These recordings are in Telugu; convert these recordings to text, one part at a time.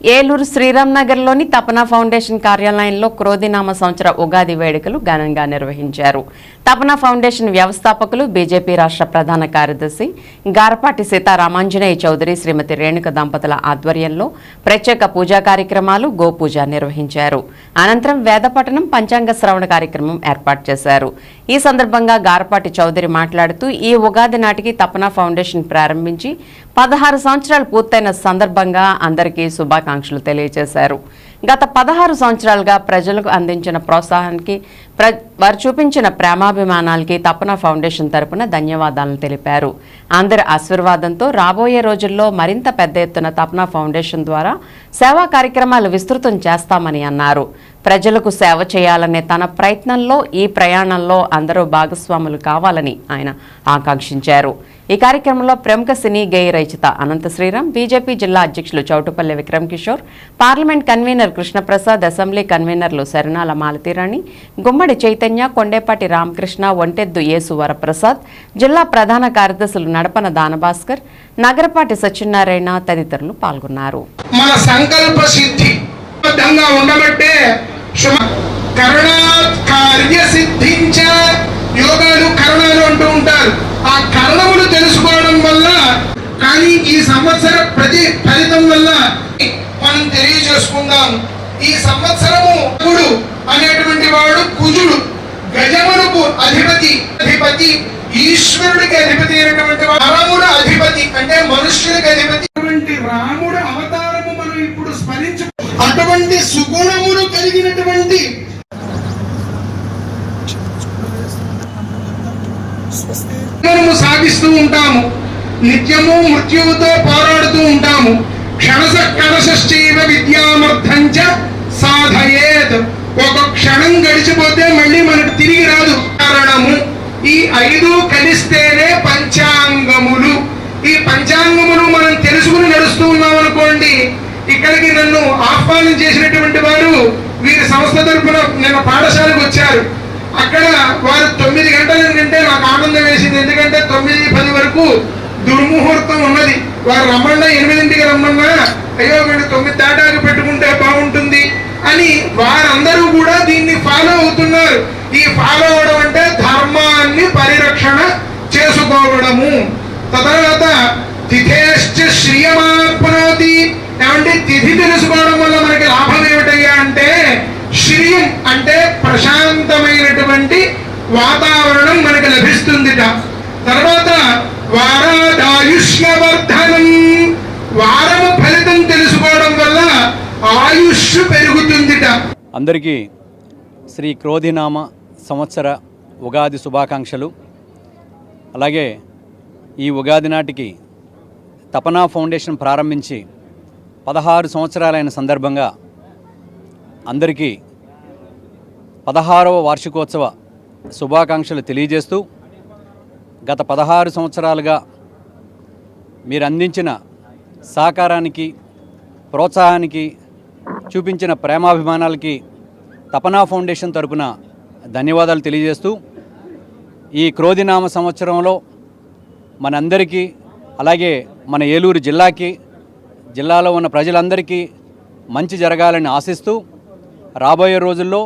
ఏలూరు శ్రీరామ్ నగర్లోని తపనా ఫౌండేషన్ కార్యాలయంలో క్రోధినామ సంవత్సర ఉగాది వేడుకలు ఘనంగా నిర్వహించారు. తపనా ఫౌండేషన్ వ్యవస్థాపకులు బీజేపీ రాష్ట్ర ప్రధాన కార్యదర్శి గారపాటి సీతారామాంజనేయ చౌదరి శ్రీమతి రేణుక దంపతుల ఆధ్వర్యంలో ప్రత్యేక పూజా కార్యక్రమాలు గోపూజ నిర్వహించారు. అనంతరం వేదపఠనం పంచాంగ శ్రవణ కార్యక్రమం ఏర్పాటు చేశారు. ఈ సందర్భంగా గారపాటి చౌదరి మాట్లాడుతూ ఈ ఉగాది నాటికి తపనా ఫౌండేషన్ ప్రారంభించి పదహారు సంవత్సరాలు పూర్తయిన సందర్భంగా అందరికీ శుభాకాంక్షలు తెలియజేశారు. గత పదహారు సంవత్సరాలుగా ప్రజలకు అందించిన ప్రోత్సాహానికి ప్ర వారు చూపించిన ప్రేమాభిమానాలకి తపన ఫౌండేషన్ తరపున ధన్యవాదాలను తెలిపారు. అందరి ఆశీర్వాదంతో రాబోయే రోజుల్లో మరింత పెద్ద ఎత్తున తపన ఫౌండేషన్ ద్వారా సేవా కార్యక్రమాలు విస్తృతం చేస్తామని అన్నారు. ప్రజలకు సేవ చేయాలనే తన ప్రయత్నంలో ఈ ప్రయాణంలో అందరూ భాగస్వాములు కావాలని ఆయన ఆకాంక్షించారు. ఈ కార్యక్రమంలో ప్రముఖ సినీ గేయ రచయిత అనంత శ్రీరామ్ బీజేపీ జిల్లా అధ్యక్షులు Choutupalli Vikram Kishore parliament convener Krishnaprasad assembly కన్వీనర్లు శరణాల మాలతీరాణి గుమ్మడి చైతన్య కొండేపాటి రామకృష్ణ ఒంటెద్దు యేసు వరప్రసాద్ జిల్లా ప్రధాన కార్యదర్శులు నడపన దానభాస్కర్ నగరపాటి సత్యనారాయణ తదితరులు పాల్గొన్నారు. మన సంకల్ప సిద్ధి ఉండబట్టే కరుణా కార్య సిద్ధించ యోగాలు కరణాలు అంటూ ఉంటారు. ఆ కరణములు తెలుసుకోవడం వల్ల కానీ ఈ సంవత్సర ప్రతి ఫలితం వల్ల మనం తెలియజేసుకుందాం. ఈ సంవత్సరము కుడు అనేటువంటి వాడు కుజుడు. గజమునకు అధిపతి అధిపతి ఈశ్వరుడికి అధిపతి అయినటువంటి రాముడు అధిపతి అంటే మనుష్యుడికి అధిపతి. రాముడు అవతారము మనం ఇప్పుడు స్మరించు అటువంటి సుగుణమును కలిగినటువంటి మనము సాగిస్తూ ఉంటాము. నిత్యము మృత్యువుతో పోరాడుతూ ఉంటాము. క్షణస కలశైవ విద్యామర్థంచ సాధయేత్. ఒక క్షణం గడిచిపోతే మళ్ళీ మనకు తిరిగి రాదు. కారణము ఈ ఐదు కలిస్తేనే పంచాంగములు. ఈ పంచాంగములు మనం తెలుసుకుని నడుస్తూ ఉన్నాం అనుకోండి ఇక్కడికి నన్ను ఆహ్వానం చేసినటువంటి వారు వీరి సంస్థ తరపున నిన్న పాఠశాలకు వచ్చారు. అక్కడ వారు తొమ్మిది గంటల కంటే నాకు ఆనందం వేసింది. ఎందుకంటే తొమ్మిది పది వరకు దుర్ముహూర్తం ఉన్నది. వారు రమ్మన్నా ఎనిమిదింటికి రమ్మన్నా అయ్యో వీడు తొమ్మిది దాటాకి పెట్టుకుంటే బాగుంటుంది అని వారందరూ కూడా దీన్ని ఫాలో అవుతున్నారు. ఈ ఫాలో అవడం అంటే ధర్మాన్ని పరిరక్షణ చేసుకోవడము. తర్వాత తిథేశ్చ శ్రియమాప్నోతి. ఏమంటే తిథి తెలుసుకోవడం వల్ల మనకి లాభం ఏమిటయ్యా? అంటే ప్రశాంతమైనటువంటి వాతావరణం మనకు లభిస్తుందిట. తర్వాత వారాదాయుష్మవర్ధనం. వారము ఫలితం తెలుసుకోవడం వల్ల ఆయుష్ పెరుగుతుందిట. అందరికీ శ్రీ క్రోధినామ సంవత్సర ఉగాది శుభాకాంక్షలు. అలాగే ఈ ఉగాది నాటికి తపనా ఫౌండేషన్ ప్రారంభించి పదహారు సంవత్సరాలైన సందర్భంగా అందరికీ పదహారవ వార్షికోత్సవ శుభాకాంక్షలు తెలియజేస్తూ గత పదహారు సంవత్సరాలుగా మీరు అందించిన సహకారానికి ప్రోత్సాహానికి చూపించిన ప్రేమాభిమానాలకి తపనా ఫౌండేషన్ తరపున ధన్యవాదాలు తెలియజేస్తూ ఈ క్రోధినామ సంవత్సరంలో మనందరికీ అలాగే మన ఏలూరు జిల్లాకి జిల్లాలో ఉన్న ప్రజలందరికీ మంచి జరగాలని ఆశిస్తూ రాబోయే రోజుల్లో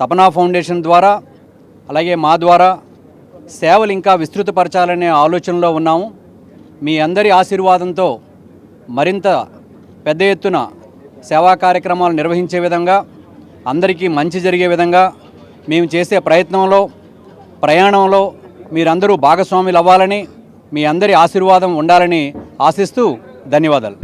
తపనా ఫౌండేషన్ ద్వారా అలాగే మా ద్వారా సేవలు ఇంకా విస్తృతపరచాలనే ఆలోచనలో ఉన్నాము. మీ అందరి ఆశీర్వాదంతో మరింత పెద్ద ఎత్తున సేవా కార్యక్రమాలు నిర్వహించే విధంగా అందరికీ మంచి జరిగే విధంగా మేము చేసే ప్రయత్నంలో ప్రయాణంలో మీరందరూ భాగస్వాములు అవ్వాలని మీ అందరి ఆశీర్వాదం ఉండాలని ఆశిస్తూ ధన్యవాదాలు.